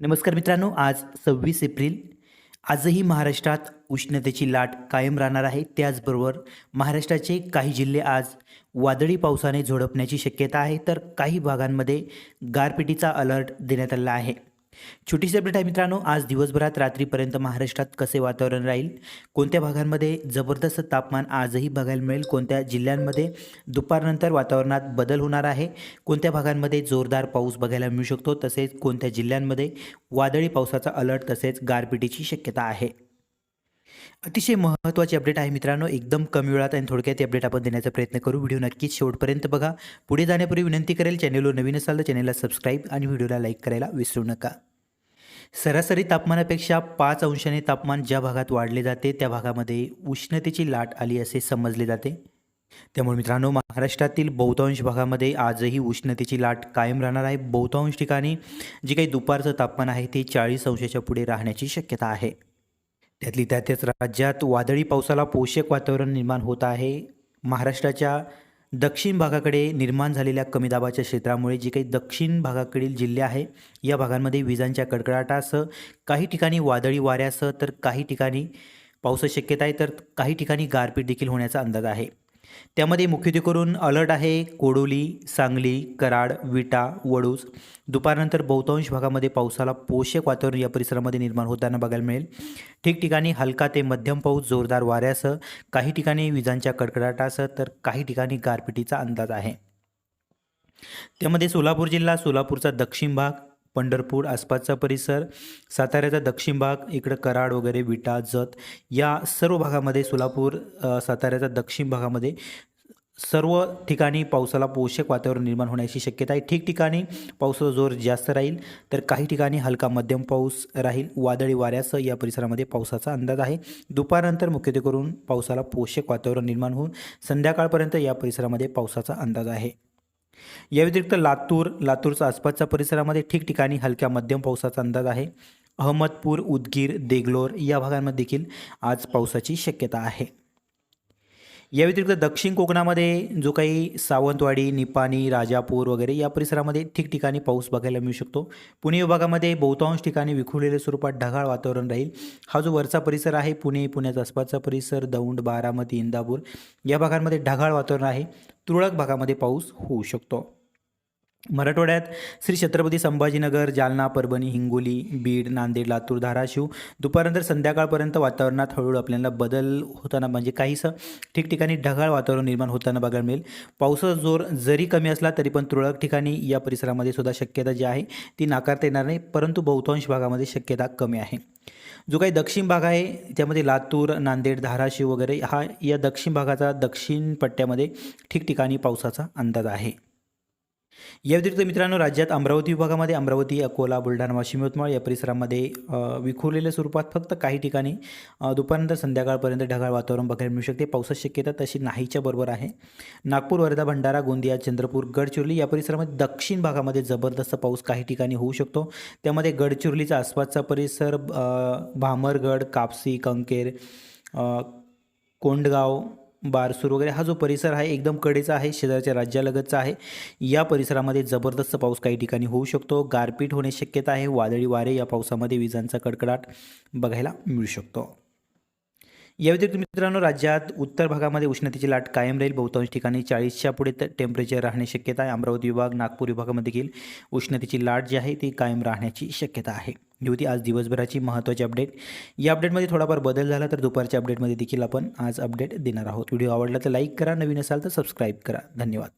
नमस्कार मित्रांनो आज सव्वीस एप्रिल. आजही महाराष्ट्रात उष्णतेची लाट कायम राहणार आहे. त्याचबरोबर महाराष्ट्राचे काही जिल्हे आज वादळी पावसाने झोडपण्याची शक्यता आहे. तर काही भागांमध्ये गारपिटीचा अलर्ट देण्यात आलेला आहे. छोटीशी अपडेट आहे मित्रांनो आज दिवसभरात रात्रीपर्यंत महाराष्ट्रात कसे वातावरण राहील? कोणत्या भागांमध्ये जबरदस्त तापमान आजही बघायला मिळेल? कोणत्या जिल्ह्यांमध्ये दुपारनंतर वातावरणात बदल होणार आहे? कोणत्या भागांमध्ये जोरदार पाऊस बघायला मिळू शकतो? तसेच कोणत्या जिल्ह्यांमध्ये वादळी पावसाचा अलर्ट तसेच गारपिटीची शक्यता आहे? अतिशय महत्त्वाची अपडेट आहे मित्रांनो. एकदम कमी वेळात आणि थोडक्यात अपडेट आपण देण्याचा प्रयत्न करू. व्हिडिओ नक्कीच शेवटपर्यंत बघा. पुढे जाण्यापूर्वी विनंती करेल चॅनेलवर नवीन असाल तर चॅनेलला सबस्क्राईब आणि व्हिडिओला लाईक करायला विसरू नका. सरासरी तापमानापेक्षा पाच अंशाने तापमान ज्या भागात वाढले जाते त्या भागामध्ये उष्णतेची लाट आली असे समजले जाते. त्यामुळे मित्रांनो महाराष्ट्रातील बहुतांश भागामध्ये आजही उष्णतेची लाट कायम राहणार आहे. बहुतांश ठिकाणी जे काही दुपारचं तापमान आहे ते चाळीस अंशाच्या पुढे राहण्याची शक्यता आहे. त्यातली त्यातच राज्यात वादळी पावसाला पोषक वातावरण निर्माण होत आहे. महाराष्ट्राच्या दक्षिण भागाकडे निर्माण झालेल्या कमी दाबाच्या क्षेत्रामुळे जे काही दक्षिण भागाकडील जिल्हे आहे या भागांमध्ये विजांच्या कडकडाटासह काही ठिकाणी वादळी वाऱ्यासह तर काही ठिकाणी पावसाची शक्यता आहे तर काही ठिकाणी गारपीट देखील होण्याचा अंदाज आहे. त्यामध्ये मुख्यत्वे करून अलर्ट आहे कोडोली सांगली कराड विटा वडूस. दुपारनंतर बहुतांश भागामध्ये पावसाला पोषक वातावरण या परिसरामध्ये निर्माण होताना बघायला मिळेल. ठिकठिकाणी हलका ते मध्यम पाऊस जोरदार वाऱ्यासह काही ठिकाणी विजांच्या कडकडाटासह तर काही ठिकाणी गारपिटीचा अंदाज आहे. त्यामध्ये सोलापूर जिल्हा सोलापूरचा दक्षिण भाग पंढरपूर आसपासचा परिसर साताऱ्याचा दक्षिण भाग इकडं कराड वगैरे विटा जत या सर्व भागामध्ये सोलापूर साताऱ्याचा दक्षिण भागामध्ये सर्व ठिकाणी पावसाला पोषक वातावरण निर्माण होण्याची शक्यता आहे. ठिकठिकाणी पावसाचा जोर जास्त राहील तर काही ठिकाणी हलका मध्यम पाऊस राहील. वादळी वाऱ्यासह या परिसरामध्ये पावसाचा अंदाज आहे. दुपारनंतर मुख्यत्वे करून पावसाला पोषक वातावरण निर्माण होऊन संध्याकाळपर्यंत या परिसरामध्ये पावसाचा अंदाज आहे. या व्यतिरिक्त लातूर लातूरच्या आसपासच्या परिसरामध्ये ठिकठिकाणी हलक्या मध्यम पावसाचा अंदाज आहे. अहमदपूर उदगीर देगलोर या भागांमध्ये देखील आज पावसाची शक्यता आहे. या व्यतिरिक्त दक्षिण कोकणामध्ये जो काही सावंतवाडी निपाणी राजापूर वगैरे या परिसरामध्ये ठिकठिकाणी पाऊस बघायला मिळू शकतो. पुणे विभागामध्ये बहुतांश ठिकाणी विखुरलेल्या स्वरूपात ढगाळ वातावरण राहील. हा जो वरचा परिसर आहे पुणे पुण्याचा आसपासचा परिसर दौंड बारामती इंदापूर या भागांमध्ये ढगाळ वातावरण आहे. तुरळक भागामध्ये पाऊस होऊ शकतो. मराठवाड्यात श्री छत्रपती संभाजीनगर जालना परभणी हिंगोली बीड नांदेड लातूर धाराशिव दुपारनंतर संध्याकाळपर्यंत वातावरणात हळूहळू आपल्याला बदल होताना म्हणजे काहीसं ठिकठिकाणी ढगाळ वातावरण निर्माण होताना बघायला मिळेल. पावसाचा जोर जरी कमी असला तरी पण तुरळक ठिकाणी या परिसरामध्ये सुद्धा शक्यता जी आहे ती नाकारता येणार नाही परंतु बहुतांश भागामध्ये शक्यता कमी आहे. जो काही दक्षिण भाग आहे त्यामध्ये लातूर नांदेड धाराशिव वगैरे हा या दक्षिण भागाचा दक्षिण पट्ट्यामध्ये ठिकठिकाणी पावसाचा अंदाज आहे. या व्यतिरिक्त मित्रांनो राज्यात अमरावती विभागामध्ये अमरावती अकोला बुलढाणा वाशिम यवतमाळ या परिसरामध्ये विखुरलेल्या स्वरूपात फक्त काही ठिकाणी दुपारनंतर संध्याकाळपर्यंत ढगाळ वातावरण बघायला मिळू शकते. पावसाची शक्यता तशी नाहीच्या बरोबर आहे. नागपूर वर्धा भंडारा गोंदिया चंद्रपूर गडचिरोली या परिसरामध्ये दक्षिण भागामध्ये जबरदस्त पाऊस काही ठिकाणी होऊ शकतो. त्यामध्ये गडचिरोलीचा आसपासचा परिसर भामरगड कापसी कंकेर कोंडगाव बारसूर वगैरे. हा जो परिसर आहे एकदम कडेचा आहे शेजारच्या राज्यालगतचा आहे. या परिसरामध्ये जबरदस्त पाऊस काही ठिकाणी होऊ शकतो. गारपीट होण्याची शक्यता आहे. वादळी वारे या पावसामध्ये विजांचा कडकडाट बघायला मिळू शकतो. या व्यतिरिक्त मित्रांनो राज्यात उत्तर भागामध्ये उष्णतेची लाट कायम राहील. बहुतांश ठिकाणी चाळीसच्या पुढे टेम्परेचर राहण्याची शक्यता आहे. अमरावती विभाग नागपूर विभागामध्ये देखील उष्णतेची लाट जी आहे ती कायम राहण्याची शक्यता आहे. ही होती आज दिवसभराची महत्त्वाची अपडेट या अपडेटमध्ये थोडाफार बदल झाला तर दुपारच्या अपडेटमध्ये देखील आपण आज अपडेट देणार आहोत. व्हिडिओ आवडला तर लाईक करा. नवीन असाल तर सबस्क्राईब करा. धन्यवाद.